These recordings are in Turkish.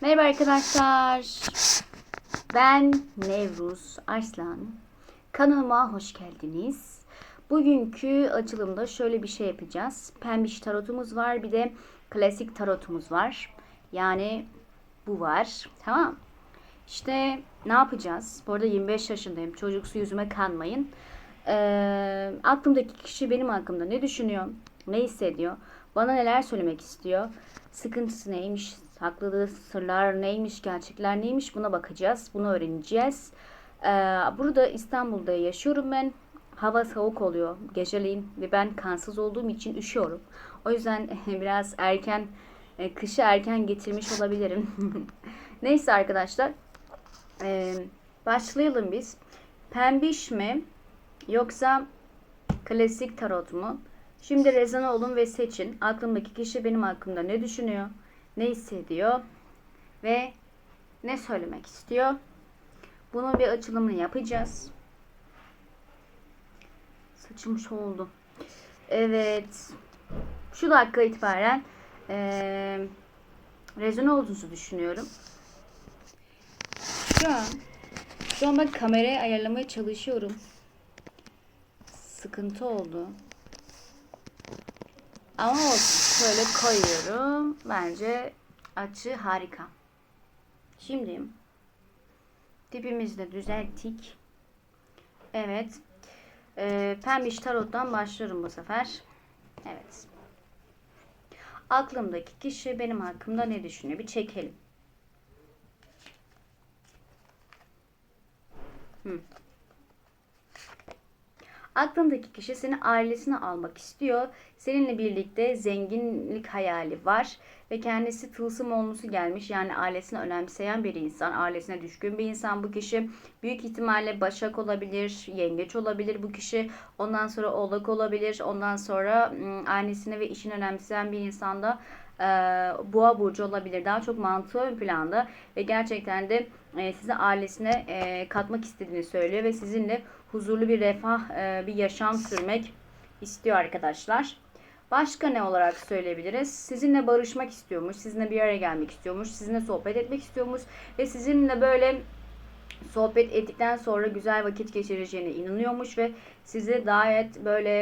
Merhaba arkadaşlar. Ben Nevruz Arslan. Kanalıma hoş geldiniz. Bugünkü açılımda şöyle bir şey yapacağız. Pembiş tarotumuz var. Bir de klasik tarotumuz var. Yani bu var. Tamam. İşte ne yapacağız? Bu arada 25 yaşındayım. Çocuksu yüzüme kanmayın. Ee, aklımdaki kişi benim hakkımda ne düşünüyor? Ne hissediyor? Bana neler söylemek istiyor? Sıkıntısı neymiş? Sakladığı sırlar neymiş? Gerçekler neymiş? Buna bakacağız. Bunu öğreneceğiz. Ee, burada İstanbul'da yaşıyorum ben. Hava soğuk oluyor geceleyin ve ben kansız olduğum için üşüyorum. O yüzden biraz erken, e, kışı erken getirmiş olabilirim. Neyse arkadaşlar. Ee, başlayalım biz. Pembiş mi? Yoksa klasik tarot mu? Şimdi rezone olun ve seçin. Aklımdaki kişi benim hakkımda ne düşünüyor? Ne hissediyor? Ve ne söylemek istiyor? Bunun bir açılımını yapacağız. Saçım oldu. Evet. Şu dakika itibaren eee rezone olduğunuzu düşünüyorum. Şu an şu an ben kamerayı ayarlamaya çalışıyorum. Sıkıntı oldu. Ama olsun. Şöyle koyuyorum. Bence açı harika. Şimdi dibimizi de düzelttik. Evet. Ee, pembiş tarottan başlıyorum bu sefer. Evet. Aklımdaki kişi benim hakkımda ne düşünüyor? Bir çekelim. Hı. Aklındaki kişi seni ailesine almak istiyor. Seninle birlikte zenginlik hayali var ve kendisi tılsım olmusu gelmiş. Yani ailesini önemseyen bir insan, ailesine düşkün bir insan bu kişi. Büyük ihtimalle Başak olabilir, Yengeç olabilir bu kişi. Ondan sonra Oğlak olabilir. Ondan sonra ım, annesini ve işini önemseyen bir insanda e, boğa burcu olabilir. Daha çok mantığı ön planda ve gerçekten de e, sizi ailesine e, katmak istediğini söylüyor ve sizinle huzurlu bir refah, e, bir yaşam sürmek istiyor arkadaşlar. Başka ne olarak söyleyebiliriz? Sizinle barışmak istiyormuş, sizinle bir araya gelmek istiyormuş, sizinle sohbet etmek istiyormuş ve sizinle böyle sohbet ettikten sonra güzel vakit geçireceğine inanıyormuş ve size gayet böyle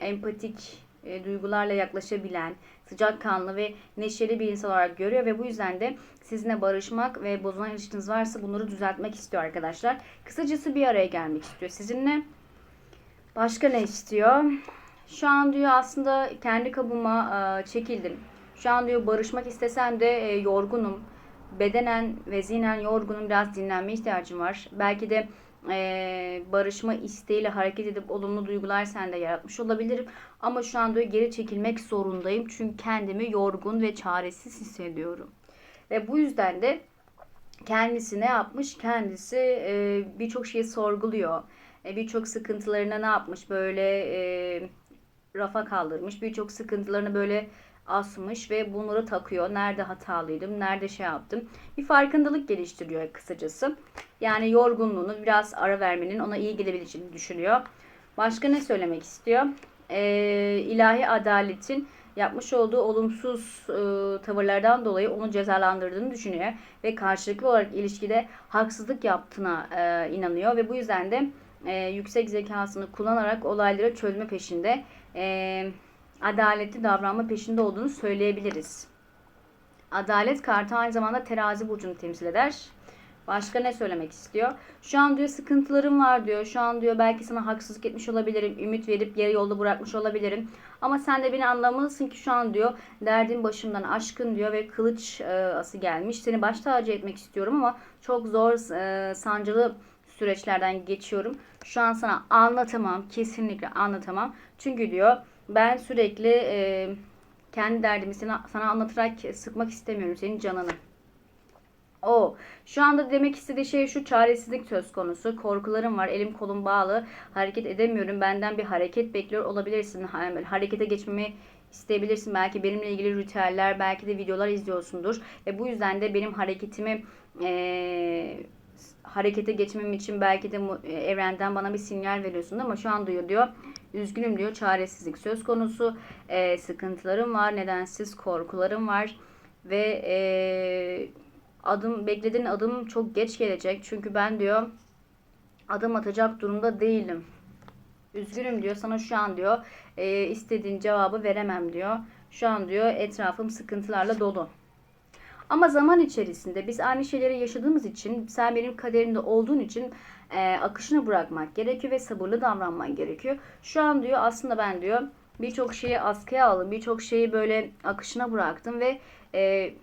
empatik e, duygularla yaklaşabilen, sıcakkanlı ve neşeli bir insan olarak görüyor ve bu yüzden de sizinle barışmak ve bozulan ilişkiniz varsa bunları düzeltmek istiyor arkadaşlar. Kısacası bir araya gelmek istiyor sizinle. Başka ne istiyor? Şu an diyor aslında kendi kabıma e, çekildim. Şu an diyor barışmak istesem de e, yorgunum. Bedenen ve zihnen yorgunum. Biraz dinlenme ihtiyacım var. Belki de e, barışma isteğiyle hareket edip olumlu duygular sende yaratmış olabilirim. Ama şu an diyor geri çekilmek zorundayım. Çünkü kendimi yorgun ve çaresiz hissediyorum. Ve bu yüzden de kendisi ne yapmış? Kendisi e, birçok şeyi sorguluyor. E, birçok sıkıntılarına ne yapmış? Böyle e, rafa kaldırmış. Birçok sıkıntılarını böyle asmış ve bunları takıyor. Nerede hatalıydım, nerede şey yaptım. Bir farkındalık geliştiriyor kısacası. Yani yorgunluğunu biraz ara vermenin ona iyi gelebileceğini düşünüyor. Başka ne söylemek istiyor? Ee, ilahi adaletin yapmış olduğu olumsuz e, tavırlardan dolayı onu cezalandırdığını düşünüyor ve karşılıklı olarak ilişkide haksızlık yaptığına e, inanıyor ve bu yüzden de e, yüksek zekasını kullanarak olayları çözme peşinde, e, adaletli davranma peşinde olduğunu söyleyebiliriz. Adalet kartı aynı zamanda terazi burcunu temsil eder. Başka ne söylemek istiyor? Şu an diyor sıkıntılarım var diyor. Şu an diyor belki sana haksızlık etmiş olabilirim. Ümit verip yarı yolda bırakmış olabilirim. Ama sen de beni anlamalısın ki şu an diyor derdin başımdan aşkın diyor ve kılıç e, ası gelmiş. Seni baş tacı etmek istiyorum ama çok zor e, sancılı süreçlerden geçiyorum. Şu an sana anlatamam. Kesinlikle anlatamam. Çünkü diyor ben sürekli e, kendi derdimi sana, sana anlatarak sıkmak istemiyorum senin canını. O. Şu anda demek istediği şey şu çaresizlik söz konusu. Korkularım var. Elim kolum bağlı. Hareket edemiyorum. Benden bir hareket bekliyor olabilirsin. Harekete geçmemi isteyebilirsin. Belki benimle ilgili ritüeller, belki de videolar izliyorsundur. Ve bu yüzden de benim hareketimi ee, harekete geçmem için belki de evrenden bana bir sinyal veriyorsun ama şu an diyor diyor üzgünüm diyor çaresizlik söz konusu e, sıkıntılarım var nedensiz korkularım var ve e, adım beklediğin adım çok geç gelecek. Çünkü ben diyor adım atacak durumda değilim. Üzgünüm diyor. Sana şu an diyor e, istediğin cevabı veremem diyor. Şu an diyor etrafım sıkıntılarla dolu. Ama zaman içerisinde biz aynı şeyleri yaşadığımız için sen benim kaderimde olduğun için e, akışını bırakmak gerekiyor ve sabırlı davranman gerekiyor. Şu an diyor aslında ben diyor birçok şeyi askıya aldım. Birçok şeyi böyle akışına bıraktım ve e,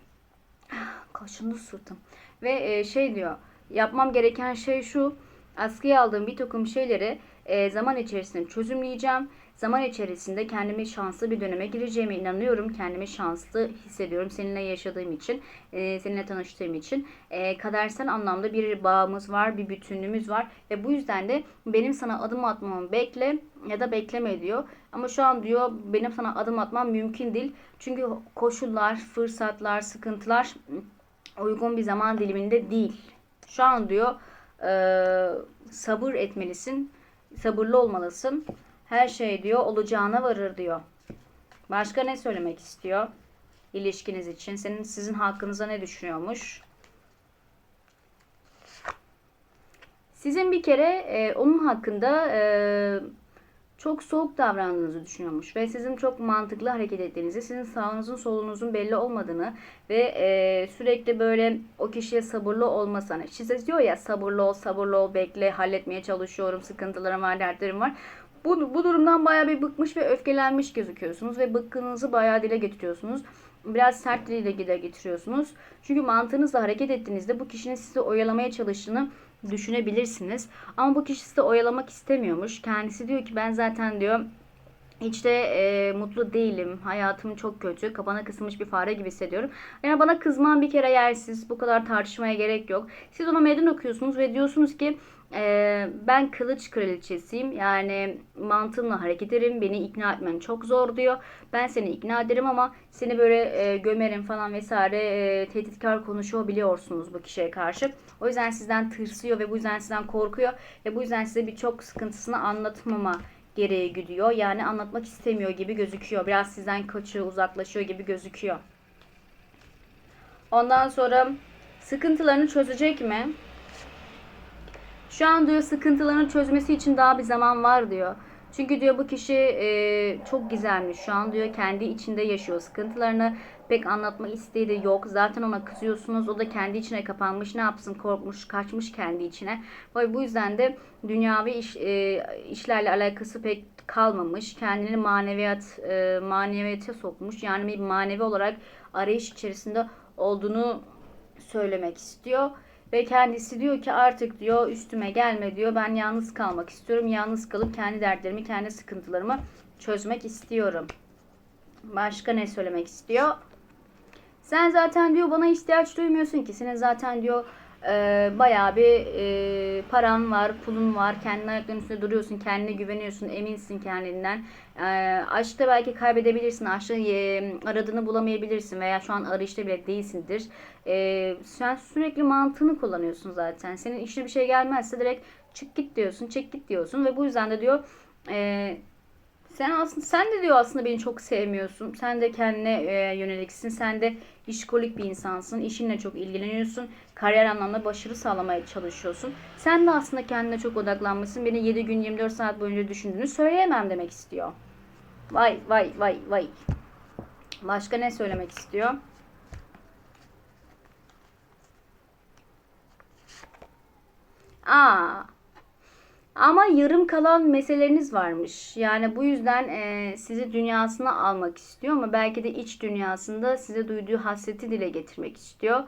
kaşındı sırtım. Ve e, şey diyor yapmam gereken şey şu askıya aldığım bir takım şeyleri e, zaman içerisinde çözümleyeceğim. Zaman içerisinde kendimi şanslı bir döneme gireceğime inanıyorum. Kendimi şanslı hissediyorum seninle yaşadığım için, e, seninle tanıştığım için. E, kadersel anlamda bir bağımız var, bir bütünlüğümüz var. Ve bu yüzden de benim sana adım atmamı bekle ya da bekleme diyor. Ama şu an diyor benim sana adım atmam mümkün değil. Çünkü koşullar, fırsatlar, sıkıntılar uygun bir zaman diliminde değil. Şu an diyor e, sabır etmelisin, sabırlı olmalısın. Her şey diyor olacağına varır diyor. Başka ne söylemek istiyor? İlişkiniz için. Senin sizin hakkınıza ne düşünüyormuş? Sizin bir kere e, onun hakkında e, çok soğuk davrandığınızı düşünüyormuş ve sizin çok mantıklı hareket ettiğinizi, sizin sağınızın solunuzun belli olmadığını ve e, sürekli böyle o kişiye sabırlı olmasını. Size diyor ya sabırlı ol, sabırlı ol, bekle, halletmeye çalışıyorum, sıkıntılarım var, dertlerim var. Bu, bu durumdan bayağı bir bıkmış ve öfkelenmiş gözüküyorsunuz ve bıkkınınızı bayağı dile getiriyorsunuz. Biraz sert dile dile getiriyorsunuz. Çünkü mantığınızla hareket ettiğinizde bu kişinin sizi oyalamaya çalıştığını düşünebilirsiniz. Ama bu kişi sizi oyalamak istemiyormuş. Kendisi diyor ki ben zaten diyor hiç de e, mutlu değilim. Hayatım çok kötü. Kabana kısılmış bir fare gibi hissediyorum. Yani bana kızman bir kere yersiz. Bu kadar tartışmaya gerek yok. Siz ona meydan okuyorsunuz ve diyorsunuz ki e, ben kılıç kraliçesiyim. Yani mantığımla hareket ederim. Beni ikna etmen çok zor diyor. Ben seni ikna ederim ama seni böyle e, gömerim falan vesaire e, tehditkar konuşuyor biliyorsunuz bu kişiye karşı. O yüzden sizden tırsıyor ve bu yüzden sizden korkuyor ve bu yüzden size birçok sıkıntısını anlatmama gereği gidiyor. Yani anlatmak istemiyor gibi gözüküyor. Biraz sizden kaçıyor, uzaklaşıyor gibi gözüküyor. Ondan sonra sıkıntılarını çözecek mi? Şu an diyor sıkıntılarını çözmesi için daha bir zaman var diyor. Çünkü diyor bu kişi e, çok gizemli şu an diyor kendi içinde yaşıyor sıkıntılarını pek anlatma isteği de yok. Zaten ona kızıyorsunuz o da kendi içine kapanmış ne yapsın korkmuş kaçmış kendi içine. Ve bu yüzden de dünyavi iş, e, işlerle alakası pek kalmamış. Kendini maneviyat e, maneviyata sokmuş. Yani bir manevi olarak arayış içerisinde olduğunu söylemek istiyor. Ve kendisi diyor ki artık diyor üstüme gelme diyor. Ben yalnız kalmak istiyorum. Yalnız kalıp kendi dertlerimi, kendi sıkıntılarımı çözmek istiyorum. Başka ne söylemek istiyor? Sen zaten diyor bana ihtiyaç duymuyorsun ki. Senin zaten diyor e, bayağı bir e, paran var, pulun var. Kendi ayaklarının üstünde duruyorsun, kendine güveniyorsun, eminsin kendinden. E, aşkta belki kaybedebilirsin, aşkı e, aradığını bulamayabilirsin veya şu an arayışta bile değilsindir. E, sen sürekli mantığını kullanıyorsun zaten. Senin işine bir şey gelmezse direkt çık git diyorsun, çek git diyorsun ve bu yüzden de diyor e, sen aslında sen de diyor aslında beni çok sevmiyorsun. Sen de kendine e, yöneliksin. Sen de işkolik bir insansın. İşinle çok ilgileniyorsun. Kariyer anlamda başarı sağlamaya çalışıyorsun. Sen de aslında kendine çok odaklanmışsın. Beni 7 gün 24 saat boyunca düşündüğünü söyleyemem demek istiyor. Vay vay vay vay. Başka ne söylemek istiyor? Aa, ama yarım kalan meseleleriniz varmış. Yani bu yüzden e, sizi dünyasına almak istiyor ama belki de iç dünyasında size duyduğu hasreti dile getirmek istiyor.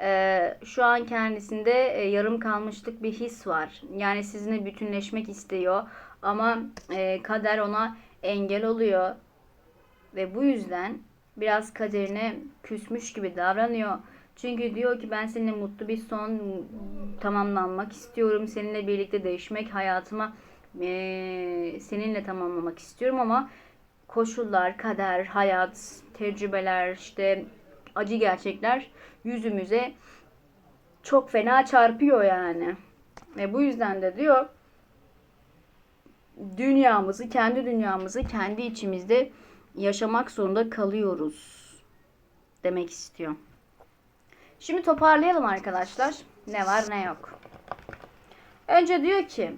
E, şu an kendisinde e, yarım kalmışlık bir his var. Yani sizinle bütünleşmek istiyor ama e, kader ona engel oluyor. Ve bu yüzden biraz kaderine küsmüş gibi davranıyor. Çünkü diyor ki ben seninle mutlu bir son tamamlanmak istiyorum. Seninle birlikte değişmek hayatıma e, seninle tamamlamak istiyorum ama koşullar, kader, hayat, tecrübeler, işte acı gerçekler yüzümüze çok fena çarpıyor yani. Ve bu yüzden de diyor dünyamızı, kendi dünyamızı kendi içimizde yaşamak zorunda kalıyoruz demek istiyor. Şimdi toparlayalım arkadaşlar. Ne var ne yok. Önce diyor ki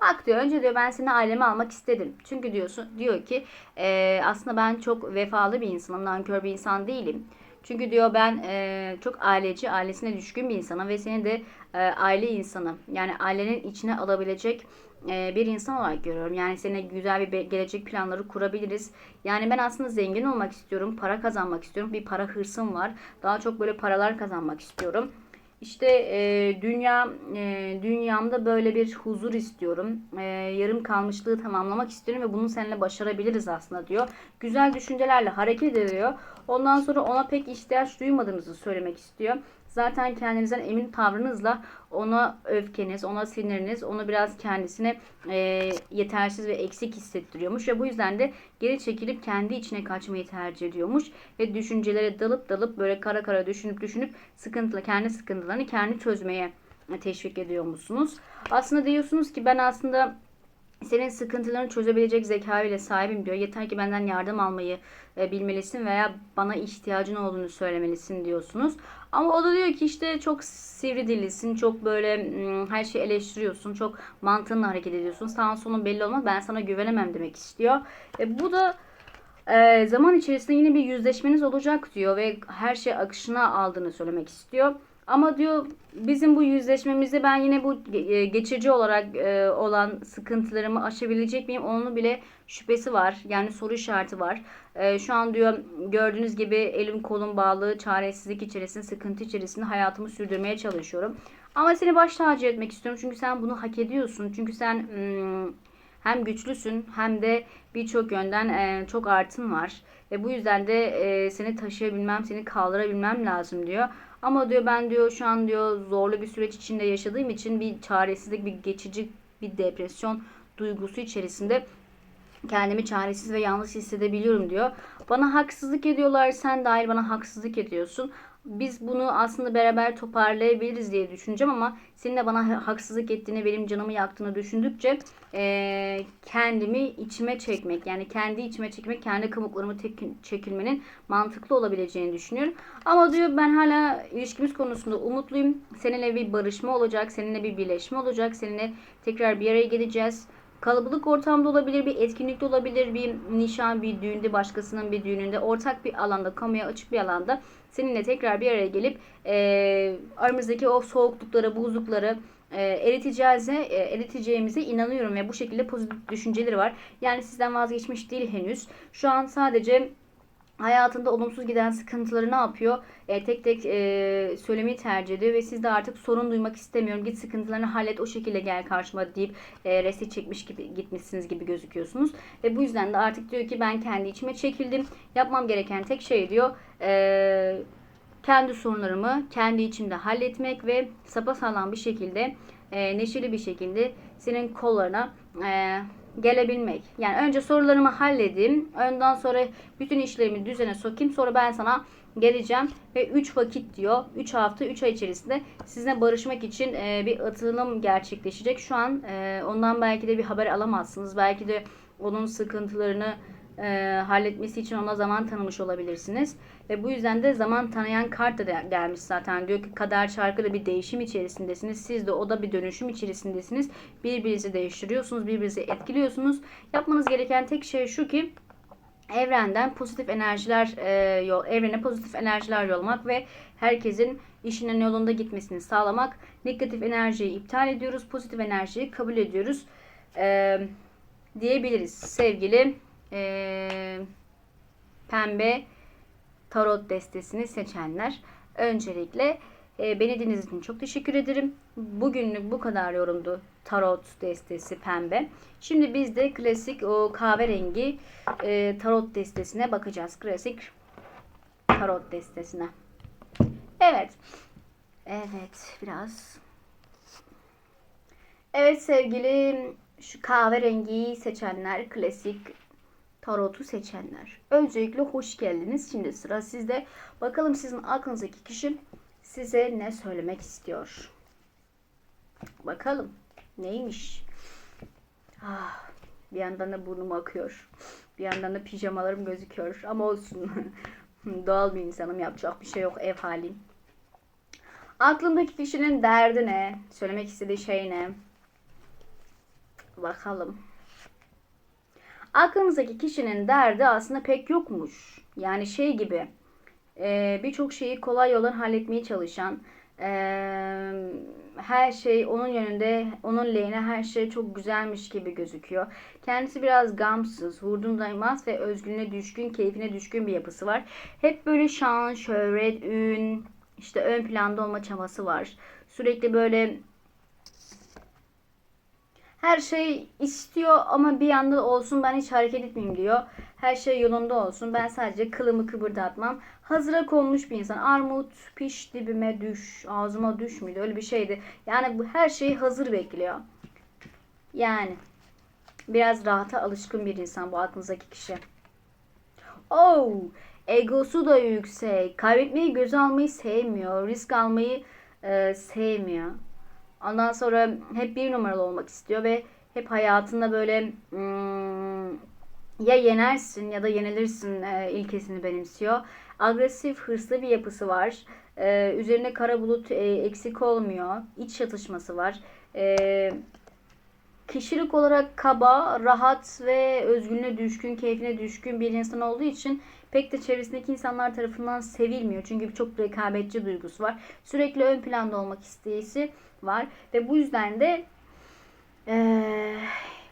Bak diyor önce diyor ben seni aileme almak istedim. Çünkü diyorsun diyor ki e, aslında ben çok vefalı bir insanım. Nankör bir insan değilim. Çünkü diyor ben e, çok aileci, ailesine düşkün bir insanım ve seni de e, aile insanı yani ailenin içine alabilecek e, bir insan olarak görüyorum. Yani seninle güzel bir gelecek planları kurabiliriz. Yani ben aslında zengin olmak istiyorum, para kazanmak istiyorum. Bir para hırsım var. Daha çok böyle paralar kazanmak istiyorum. İşte e, dünya e, dünyamda böyle bir huzur istiyorum. E, yarım kalmışlığı tamamlamak istiyorum ve bunu seninle başarabiliriz aslında diyor. Güzel düşüncelerle hareket ediyor. Ondan sonra ona pek ihtiyaç duymadığınızı söylemek istiyor. Zaten kendinizden emin tavrınızla ona öfkeniz, ona siniriniz, onu biraz kendisine e, yetersiz ve eksik hissettiriyormuş ve bu yüzden de geri çekilip kendi içine kaçmayı tercih ediyormuş ve düşüncelere dalıp dalıp böyle kara kara düşünüp düşünüp sıkıntılı kendi sıkıntılarını kendi çözmeye teşvik ediyormuşsunuz. Aslında diyorsunuz ki ben aslında senin sıkıntılarını çözebilecek zeka ile sahibim diyor. Yeter ki benden yardım almayı e, bilmelisin veya bana ihtiyacın olduğunu söylemelisin diyorsunuz. Ama o da diyor ki işte çok sivri dillisin, çok böyle her şeyi eleştiriyorsun, çok mantığınla hareket ediyorsun. Sağın sonun belli olmaz, ben sana güvenemem demek istiyor. E, bu da e, zaman içerisinde yine bir yüzleşmeniz olacak diyor ve her şey akışına aldığını söylemek istiyor. Ama diyor bizim bu yüzleşmemizde ben yine bu e, geçici olarak e, olan sıkıntılarımı aşabilecek miyim? Onun bile şüphesi var. Yani soru işareti var. E, şu an diyor gördüğünüz gibi elim kolum bağlı, çaresizlik içerisinde, sıkıntı içerisinde hayatımı sürdürmeye çalışıyorum. Ama seni baş tacı etmek istiyorum. Çünkü sen bunu hak ediyorsun. Çünkü sen hmm, hem güçlüsün hem de birçok yönden çok artın var. Ve bu yüzden de seni taşıyabilmem, seni kaldırabilmem lazım diyor. Ama diyor ben diyor şu an diyor zorlu bir süreç içinde yaşadığım için bir çaresizlik, bir geçici bir depresyon duygusu içerisinde kendimi çaresiz ve yalnız hissedebiliyorum diyor. Bana haksızlık ediyorlar, sen dahil bana haksızlık ediyorsun. Biz bunu aslında beraber toparlayabiliriz diye düşüneceğim ama senin de bana haksızlık ettiğini, benim canımı yaktığını düşündükçe eee, kendimi içime çekmek, yani kendi içime çekmek, kendi kabuklarımı tek- çekilmenin mantıklı olabileceğini düşünüyorum. Ama diyor ben hala ilişkimiz konusunda umutluyum. Seninle bir barışma olacak, seninle bir birleşme olacak, seninle tekrar bir araya geleceğiz. Kalabalık ortamda olabilir, bir etkinlikte olabilir, bir nişan, bir düğünde, başkasının bir düğününde, ortak bir alanda, kamuya açık bir alanda seninle tekrar bir araya gelip e, aramızdaki o soğuklukları, buzlukları e, eriteceğize, e, eriteceğimize inanıyorum ve bu şekilde pozitif düşünceleri var. Yani sizden vazgeçmiş değil henüz. Şu an sadece hayatında olumsuz giden sıkıntıları ne yapıyor? E, tek tek e, söylemeyi tercih ediyor ve siz de artık sorun duymak istemiyorum. Git sıkıntılarını hallet o şekilde gel karşıma deyip e, reset çekmiş gibi gitmişsiniz gibi gözüküyorsunuz. Ve bu yüzden de artık diyor ki ben kendi içime çekildim. Yapmam gereken tek şey diyor e, kendi sorunlarımı kendi içimde halletmek ve sapasağlam bir şekilde e, neşeli bir şekilde senin kollarına e, gelebilmek. Yani önce sorularımı halledeyim. Ondan sonra bütün işlerimi düzene sokayım. Sonra ben sana geleceğim ve 3 vakit diyor. 3 hafta 3 ay içerisinde sizinle barışmak için e, bir atılım gerçekleşecek. Şu an e, ondan belki de bir haber alamazsınız. Belki de onun sıkıntılarını e, halletmesi için ona zaman tanımış olabilirsiniz. Ve bu yüzden de zaman tanıyan kart da gelmiş zaten. Diyor ki kader çarkıyla bir değişim içerisindesiniz. Siz de o da bir dönüşüm içerisindesiniz. Birbirinizi değiştiriyorsunuz, birbirinizi etkiliyorsunuz. Yapmanız gereken tek şey şu ki evrenden pozitif enerjiler e, yol, evrene pozitif enerjiler yollamak ve herkesin işinin yolunda gitmesini sağlamak. Negatif enerjiyi iptal ediyoruz, pozitif enerjiyi kabul ediyoruz e, diyebiliriz sevgili e, pembe tarot destesini seçenler. Öncelikle e, beni dinlediğiniz için çok teşekkür ederim. Bugünlük bu kadar yorumdu tarot destesi pembe. Şimdi biz de klasik o kahverengi e, tarot destesine bakacağız. Klasik tarot destesine. Evet. Evet biraz. Evet sevgili şu kahverengiyi seçenler klasik tarotu seçenler. Öncelikle hoş geldiniz. Şimdi sıra sizde. Bakalım sizin aklınızdaki kişi size ne söylemek istiyor. Bakalım neymiş? Ah, bir yandan da burnum akıyor. Bir yandan da pijamalarım gözüküyor. Ama olsun. Doğal bir insanım. Yapacak bir şey yok. Ev halim. Aklımdaki kişinin derdi ne? Söylemek istediği şey ne? Bakalım. Aklımızdaki kişinin derdi aslında pek yokmuş. Yani şey gibi e, birçok şeyi kolay yoldan halletmeye çalışan e, her şey onun yönünde onun lehine her şey çok güzelmiş gibi gözüküyor. Kendisi biraz gamsız, vurdum daymaz ve özgürlüğüne düşkün, keyfine düşkün bir yapısı var. Hep böyle şan, şöhret, ün, işte ön planda olma çabası var. Sürekli böyle her şey istiyor ama bir yanda olsun ben hiç hareket etmeyeyim diyor. Her şey yolunda olsun. Ben sadece kılımı kıpırdatmam. Hazıra konmuş bir insan. Armut piş dibime düş, ağzıma düş müydü? Öyle bir şeydi. Yani bu her şeyi hazır bekliyor. Yani biraz rahata alışkın bir insan bu aklınızdaki kişi. Oh, egosu da yüksek. Kaybetmeyi göze almayı sevmiyor. Risk almayı e, sevmiyor. Ondan sonra hep bir numaralı olmak istiyor ve hep hayatında böyle hmm, ya yenersin ya da yenilirsin e, ilkesini benimsiyor. Agresif, hırslı bir yapısı var. E, üzerine kara bulut e, eksik olmuyor. İç çatışması var. E, kişilik olarak kaba, rahat ve özgürlüğüne düşkün, keyfine düşkün bir insan olduğu için pek de çevresindeki insanlar tarafından sevilmiyor. Çünkü çok rekabetçi duygusu var. Sürekli ön planda olmak isteğisi var ve bu yüzden de ee,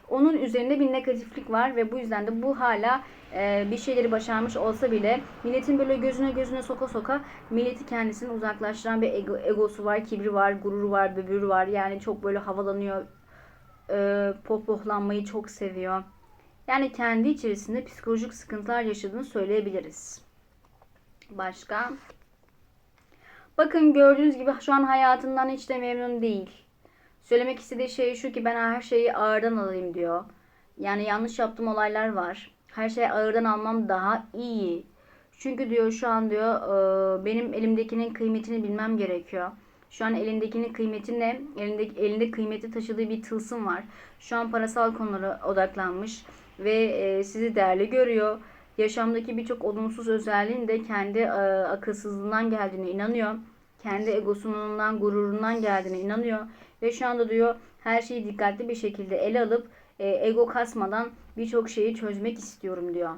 onun üzerinde bir negatiflik var ve bu yüzden de bu hala e, bir şeyleri başarmış olsa bile milletin böyle gözüne gözüne soka soka milleti kendisini uzaklaştıran bir ego, egosu var, kibri var, gururu var, böbürü var. Yani çok böyle havalanıyor, e, pohpohlanmayı çok seviyor. Yani kendi içerisinde psikolojik sıkıntılar yaşadığını söyleyebiliriz. Başka? Bakın gördüğünüz gibi şu an hayatından hiç de memnun değil. Söylemek istediği şey şu ki ben her şeyi ağırdan alayım diyor. Yani yanlış yaptığım olaylar var. Her şeyi ağırdan almam daha iyi. Çünkü diyor şu an diyor e, benim elimdekinin kıymetini bilmem gerekiyor. Şu an elindekinin kıymeti ne? Elinde, elinde kıymeti taşıdığı bir tılsım var. Şu an parasal konulara odaklanmış ve e, sizi değerli görüyor. Yaşamdaki birçok olumsuz özelliğin de kendi e, akılsızlığından geldiğine inanıyor. Kendi egosundan, gururundan geldiğine inanıyor. Ve şu anda diyor her şeyi dikkatli bir şekilde ele alıp e, ego kasmadan birçok şeyi çözmek istiyorum diyor.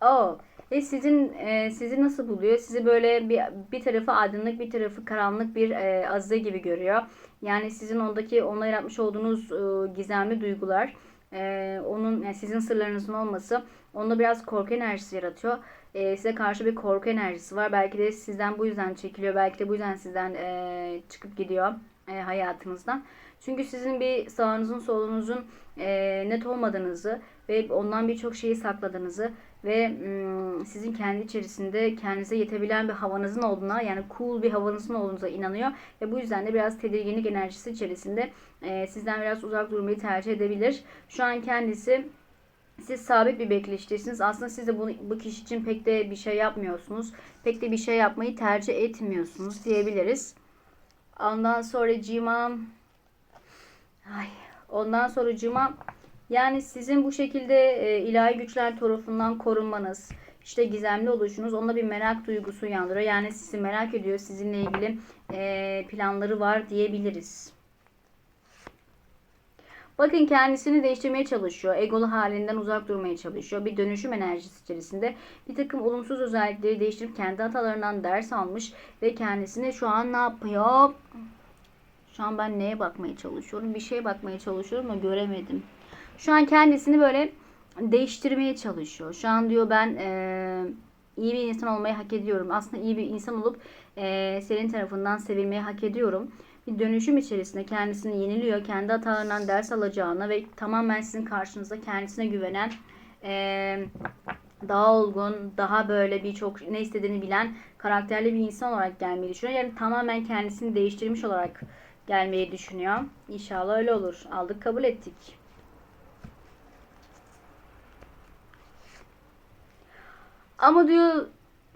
Oh, ve sizin e, sizi nasıl buluyor? Sizi böyle bir bir tarafı aydınlık, bir tarafı karanlık bir e, azize gibi görüyor. Yani sizin ondaki onunla yaratmış olduğunuz e, gizemli duygular, e, onun yani sizin sırlarınızın olması onda biraz korku enerjisi yaratıyor. E, size karşı bir korku enerjisi var. Belki de sizden bu yüzden çekiliyor. Belki de bu yüzden sizden e, çıkıp gidiyor e, hayatınızdan. Çünkü sizin bir sağınızın solunuzun e, net olmadığınızı ve ondan birçok şeyi sakladığınızı ve sizin kendi içerisinde kendinize yetebilen bir havanızın olduğuna yani cool bir havanızın olduğunuza inanıyor ve bu yüzden de biraz tedirginlik enerjisi içerisinde sizden biraz uzak durmayı tercih edebilir. Şu an kendisi siz sabit bir bekleyiştesiniz. Aslında siz de bu, bu kişi için pek de bir şey yapmıyorsunuz. Pek de bir şey yapmayı tercih etmiyorsunuz diyebiliriz. Ondan sonra cima Ay, ondan sonra cima yani sizin bu şekilde e, ilahi güçler tarafından korunmanız, işte gizemli oluşunuz onda bir merak duygusu uyandırıyor. Yani sizi merak ediyor, sizinle ilgili e, planları var diyebiliriz. Bakın kendisini değiştirmeye çalışıyor. Egolu halinden uzak durmaya çalışıyor. Bir dönüşüm enerjisi içerisinde bir takım olumsuz özellikleri değiştirip kendi hatalarından ders almış ve kendisini şu an ne yapıyor? Şu an ben neye bakmaya çalışıyorum? Bir şeye bakmaya çalışıyorum ama göremedim. Şu an kendisini böyle değiştirmeye çalışıyor. Şu an diyor ben e, iyi bir insan olmayı hak ediyorum. Aslında iyi bir insan olup e, senin tarafından sevilmeyi hak ediyorum. Bir dönüşüm içerisinde kendisini yeniliyor. Kendi hatalarından ders alacağına ve tamamen sizin karşınızda kendisine güvenen e, daha olgun, daha böyle birçok ne istediğini bilen karakterli bir insan olarak gelmeyi düşünüyor. Yani tamamen kendisini değiştirmiş olarak gelmeyi düşünüyor. İnşallah öyle olur. Aldık kabul ettik. Ama diyor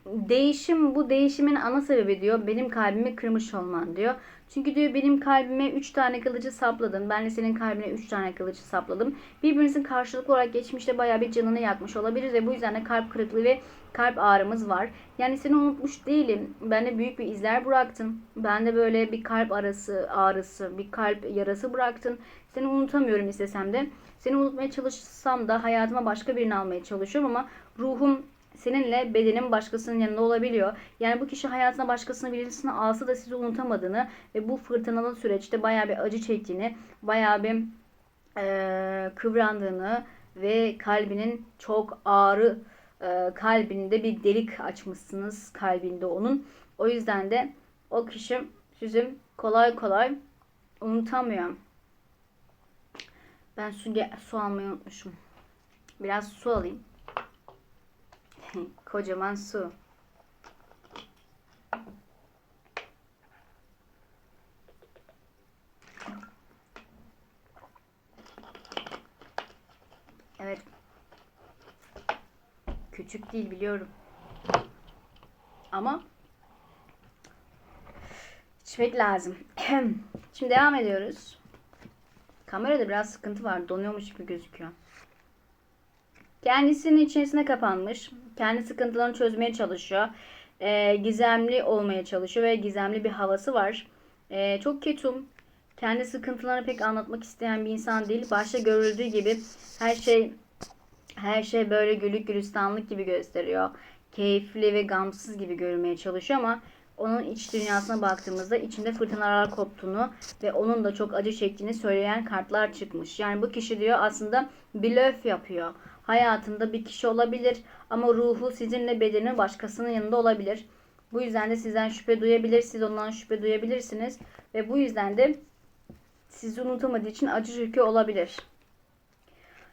değişim bu değişimin ana sebebi diyor benim kalbimi kırmış olman diyor. Çünkü diyor benim kalbime 3 tane kılıcı sapladın. Ben de senin kalbine 3 tane kılıcı sapladım. Birbirinizin karşılıklı olarak geçmişte bayağı bir canını yakmış olabilir ve bu yüzden de kalp kırıklığı ve kalp ağrımız var. Yani seni unutmuş değilim. Ben de büyük bir izler bıraktın. Ben de böyle bir kalp arası ağrısı, bir kalp yarası bıraktın. Seni unutamıyorum istesem de. Seni unutmaya çalışsam da hayatıma başka birini almaya çalışıyorum ama ruhum seninle bedenin başkasının yanında olabiliyor. Yani bu kişi hayatına başkasını birisini alsa da sizi unutamadığını ve bu fırtınalı süreçte bayağı bir acı çektiğini, bayağı bir e, kıvrandığını ve kalbinin çok ağrı e, kalbinde bir delik açmışsınız kalbinde onun. O yüzden de o kişi sizi kolay kolay unutamıyor. Ben su, su almayı unutmuşum. Biraz su alayım. Kocaman su. Evet. Küçük değil biliyorum. Ama içmek lazım. Şimdi devam ediyoruz. Kamerada biraz sıkıntı var. Donuyormuş gibi gözüküyor. Kendisinin içerisine kapanmış. Kendi sıkıntılarını çözmeye çalışıyor. Ee, gizemli olmaya çalışıyor ve gizemli bir havası var. Ee, çok ketum. Kendi sıkıntılarını pek anlatmak isteyen bir insan değil. Başta görüldüğü gibi her şey her şey böyle gülük gülistanlık gibi gösteriyor. Keyifli ve gamsız gibi görünmeye çalışıyor ama onun iç dünyasına baktığımızda içinde fırtınalar koptuğunu ve onun da çok acı çektiğini söyleyen kartlar çıkmış. Yani bu kişi diyor aslında blöf yapıyor. Hayatında bir kişi olabilir ama ruhu sizinle bedeni başkasının yanında olabilir. Bu yüzden de sizden şüphe duyabilir, siz ondan şüphe duyabilirsiniz ve bu yüzden de sizi unutamadığı için acı çekiyor olabilir.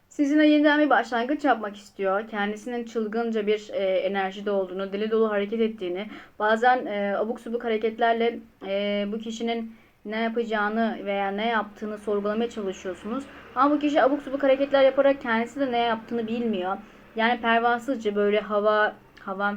Sizinle yeniden bir başlangıç yapmak istiyor. Kendisinin çılgınca bir e, enerjide olduğunu, deli dolu hareket ettiğini, bazen e, abuk subuk hareketlerle e, bu kişinin ne yapacağını veya ne yaptığını sorgulamaya çalışıyorsunuz. Ama bu kişi abuk subuk hareketler yaparak kendisi de ne yaptığını bilmiyor. Yani pervasızca böyle hava hava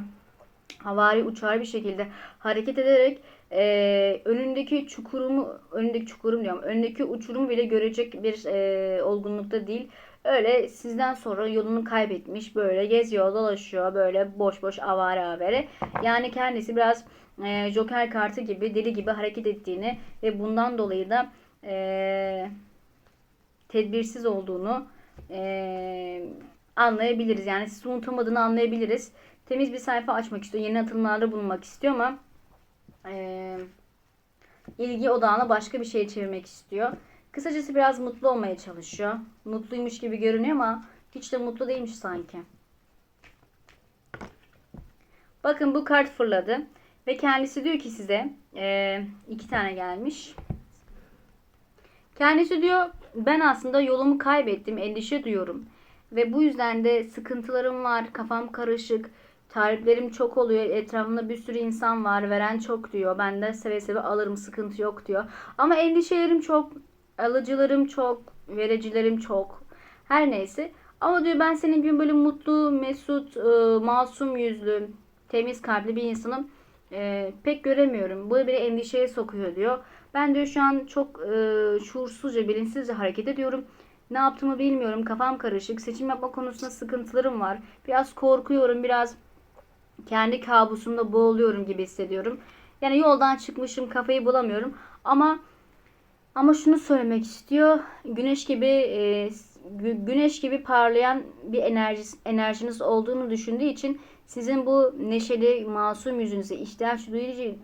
havari uçar bir şekilde hareket ederek e, önündeki çukurumu önündeki çukurum diyorum önündeki uçurumu bile görecek bir e, olgunlukta değil. Öyle sizden sonra yolunu kaybetmiş böyle geziyor dolaşıyor böyle boş boş avare avare. Yani kendisi biraz e, Joker kartı gibi deli gibi hareket ettiğini ve bundan dolayı da e, tedbirsiz olduğunu e, anlayabiliriz. Yani sizi unutamadığını anlayabiliriz. Temiz bir sayfa açmak istiyor. Yeni atılımlarda bulunmak istiyor ama e, ilgi odağını başka bir şeye çevirmek istiyor. Kısacası biraz mutlu olmaya çalışıyor. Mutluymuş gibi görünüyor ama hiç de mutlu değilmiş sanki. Bakın bu kart fırladı. Ve kendisi diyor ki size e, iki tane gelmiş. Kendisi diyor ben aslında yolumu kaybettim, endişe duyuyorum. Ve bu yüzden de sıkıntılarım var, kafam karışık, tariflerim çok oluyor, etrafımda bir sürü insan var, veren çok diyor. Ben de seve seve alırım, sıkıntı yok diyor. Ama endişelerim çok, alıcılarım çok, vericilerim çok. Her neyse. Ama diyor ben senin gibi böyle mutlu, mesut, e, masum yüzlü, temiz kalpli bir insanım. E, pek göremiyorum. Bu beni endişeye sokuyor diyor. Ben diyor şu an çok e, şuursuzca, bilinçsizce hareket ediyorum. Ne yaptığımı bilmiyorum. Kafam karışık. Seçim yapma konusunda sıkıntılarım var. Biraz korkuyorum. Biraz kendi kabusumda boğuluyorum gibi hissediyorum. Yani yoldan çıkmışım. Kafayı bulamıyorum. Ama ama şunu söylemek istiyor. Güneş gibi e, güneş gibi parlayan bir enerji, enerjiniz olduğunu düşündüğü için sizin bu neşeli, masum yüzünüze ihtiyaç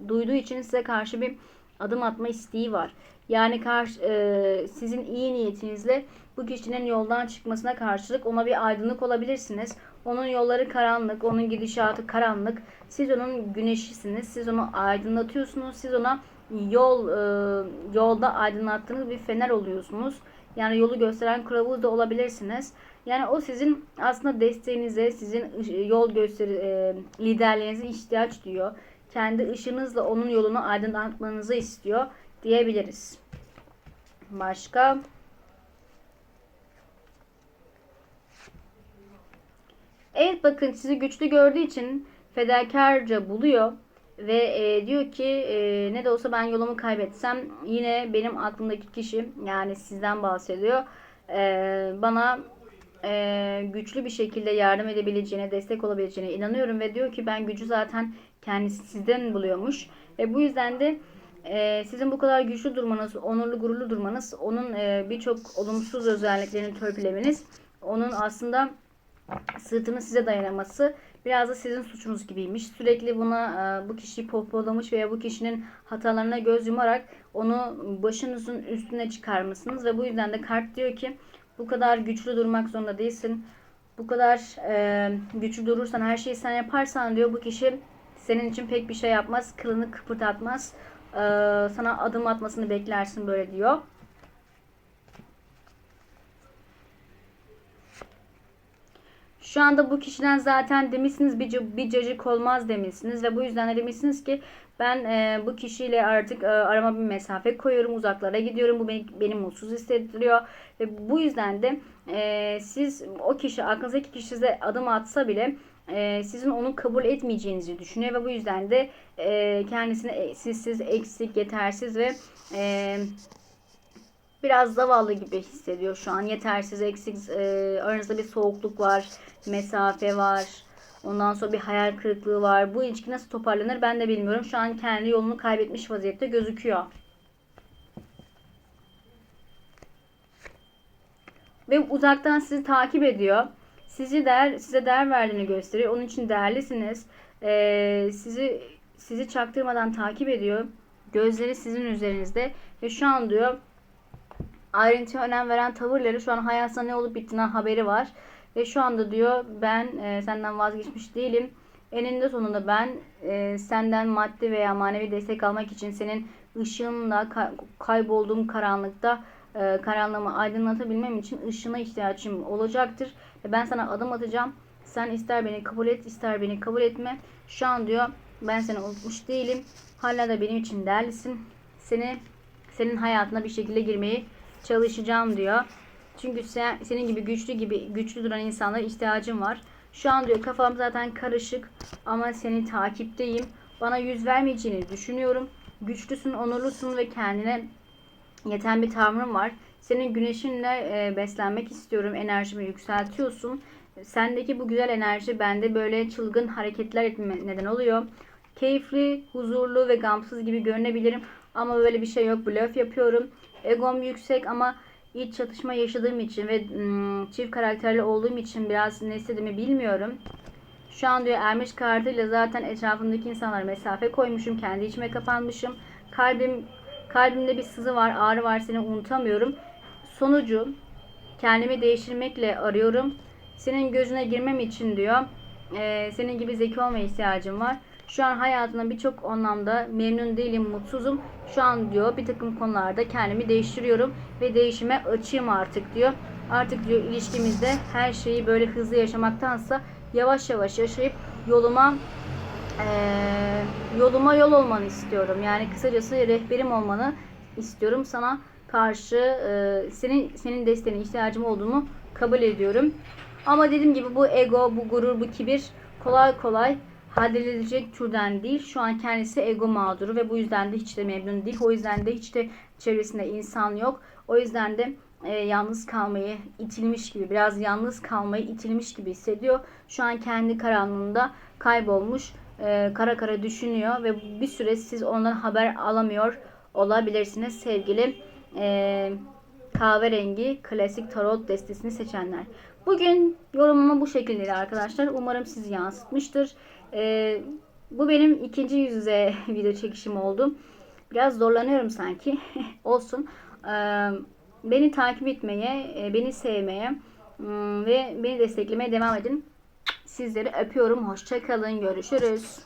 duyduğu için size karşı bir adım atma isteği var. Yani karşı, e, sizin iyi niyetinizle bu kişinin yoldan çıkmasına karşılık ona bir aydınlık olabilirsiniz. Onun yolları karanlık, onun gidişatı karanlık. Siz onun güneşisiniz. Siz onu aydınlatıyorsunuz. Siz ona yol e, yolda aydınlattığınız bir fener oluyorsunuz. Yani yolu gösteren kılavuz da olabilirsiniz. Yani o sizin aslında desteğinize, sizin yol gösteri e, liderliğinize ihtiyaç duyuyor. Kendi ışığınızla onun yolunu aydınlatmanızı istiyor diyebiliriz. Başka Evet bakın sizi güçlü gördüğü için fedakarca buluyor ve e, diyor ki e, ne de olsa ben yolumu kaybetsem yine benim aklımdaki kişi yani sizden bahsediyor e, bana e, güçlü bir şekilde yardım edebileceğine, destek olabileceğine inanıyorum ve diyor ki ben gücü zaten kendisi sizden buluyormuş. Ve bu yüzden de e, sizin bu kadar güçlü durmanız, onurlu gururlu durmanız, onun e, birçok olumsuz özelliklerini törpülemeniz, onun aslında sırtını size dayaması biraz da sizin suçunuz gibiymiş. Sürekli buna e, bu kişiyi pohpohlamış veya bu kişinin hatalarına göz yumarak onu başınızın üstüne çıkarmışsınız ve bu yüzden de kart diyor ki bu kadar güçlü durmak zorunda değilsin. Bu kadar e, güçlü durursan her şeyi sen yaparsan diyor bu kişi senin için pek bir şey yapmaz. Kılını kıpırdatmaz. E, sana adım atmasını beklersin böyle diyor. Şu anda bu kişiden zaten demişsiniz bir, bir cacık olmaz demişsiniz ve bu yüzden de demişsiniz ki ben e, bu kişiyle artık e, arama bir mesafe koyuyorum uzaklara gidiyorum bu beni, beni mutsuz hissettiriyor ve bu yüzden de e, siz o kişi aklınızdaki kişi size adım atsa bile e, sizin onu kabul etmeyeceğinizi düşünüyor ve bu yüzden de e, kendisini sizsiz, eksik, yetersiz ve e, biraz zavallı gibi hissediyor şu an. Yetersiz, eksik, e, aranızda bir soğukluk var, mesafe var. Ondan sonra bir hayal kırıklığı var. Bu ilişki nasıl toparlanır ben de bilmiyorum. Şu an kendi yolunu kaybetmiş vaziyette gözüküyor. Ve uzaktan sizi takip ediyor. Sizi değer, size değer verdiğini gösteriyor. Onun için değerlisiniz. Ee, sizi sizi çaktırmadan takip ediyor. Gözleri sizin üzerinizde. Ve şu an diyor ayrıntıya önem veren tavırları şu an hayatında ne olup bittiğinden haberi var. Ve şu anda diyor ben e, senden vazgeçmiş değilim. Eninde sonunda ben e, senden maddi veya manevi destek almak için senin ışığınla ka- kaybolduğum karanlıkta e, karanlığımı aydınlatabilmem için ışığına ihtiyacım olacaktır. Ve ben sana adım atacağım. Sen ister beni kabul et ister beni kabul etme. Şu an diyor ben seni unutmuş değilim. Hala da benim için değerlisin. Seni senin hayatına bir şekilde girmeyi çalışacağım diyor. Çünkü sen, senin gibi güçlü gibi güçlü duran insanlara ihtiyacım var. Şu an diyor kafam zaten karışık ama seni takipteyim. Bana yüz vermeyeceğini düşünüyorum. Güçlüsün, onurlusun ve kendine yeten bir tavrın var. Senin güneşinle e, beslenmek istiyorum. Enerjimi yükseltiyorsun. Sendeki bu güzel enerji bende böyle çılgın hareketler etme neden oluyor. Keyifli, huzurlu ve gamsız gibi görünebilirim. Ama böyle bir şey yok. Blöf yapıyorum. Egom yüksek ama iç çatışma yaşadığım için ve ım, çift karakterli olduğum için biraz ne istediğimi bilmiyorum. Şu an diyor ermiş kartıyla zaten etrafımdaki insanlara mesafe koymuşum. Kendi içime kapanmışım. Kalbim kalbimde bir sızı var, ağrı var. Seni unutamıyorum. Sonucu kendimi değiştirmekle arıyorum. Senin gözüne girmem için diyor. "eee, senin gibi zeki olmaya ihtiyacım var. Şu an hayatımda birçok anlamda memnun değilim, mutsuzum. Şu an diyor bir takım konularda kendimi değiştiriyorum ve değişime açığım artık diyor. Artık diyor ilişkimizde her şeyi böyle hızlı yaşamaktansa yavaş yavaş yaşayıp yoluma eee, yoluma yol olmanı istiyorum. Yani kısacası rehberim olmanı istiyorum. Sana karşı eee, senin senin desteğine ihtiyacım olduğunu kabul ediyorum. Ama dediğim gibi bu ego, bu gurur, bu kibir kolay kolay halledilecek türden değil. Şu an kendisi ego mağduru ve bu yüzden de hiç de memnun değil. O yüzden de hiç de çevresinde insan yok. O yüzden de e, yalnız kalmayı itilmiş gibi, biraz yalnız kalmayı itilmiş gibi hissediyor. Şu an kendi karanlığında kaybolmuş, e, kara kara düşünüyor ve bir süre siz ondan haber alamıyor olabilirsiniz sevgili e, kahverengi klasik tarot destesini seçenler. Bugün yorumuma bu şekildeydi arkadaşlar. Umarım sizi yansıtmıştır. Ee, bu benim ikinci yüz yüze video çekişim oldu. Biraz zorlanıyorum sanki. Olsun. Ee, beni takip etmeye, e, beni sevmeye ım, ve beni desteklemeye devam edin. Sizleri öpüyorum. Hoşçakalın. Görüşürüz.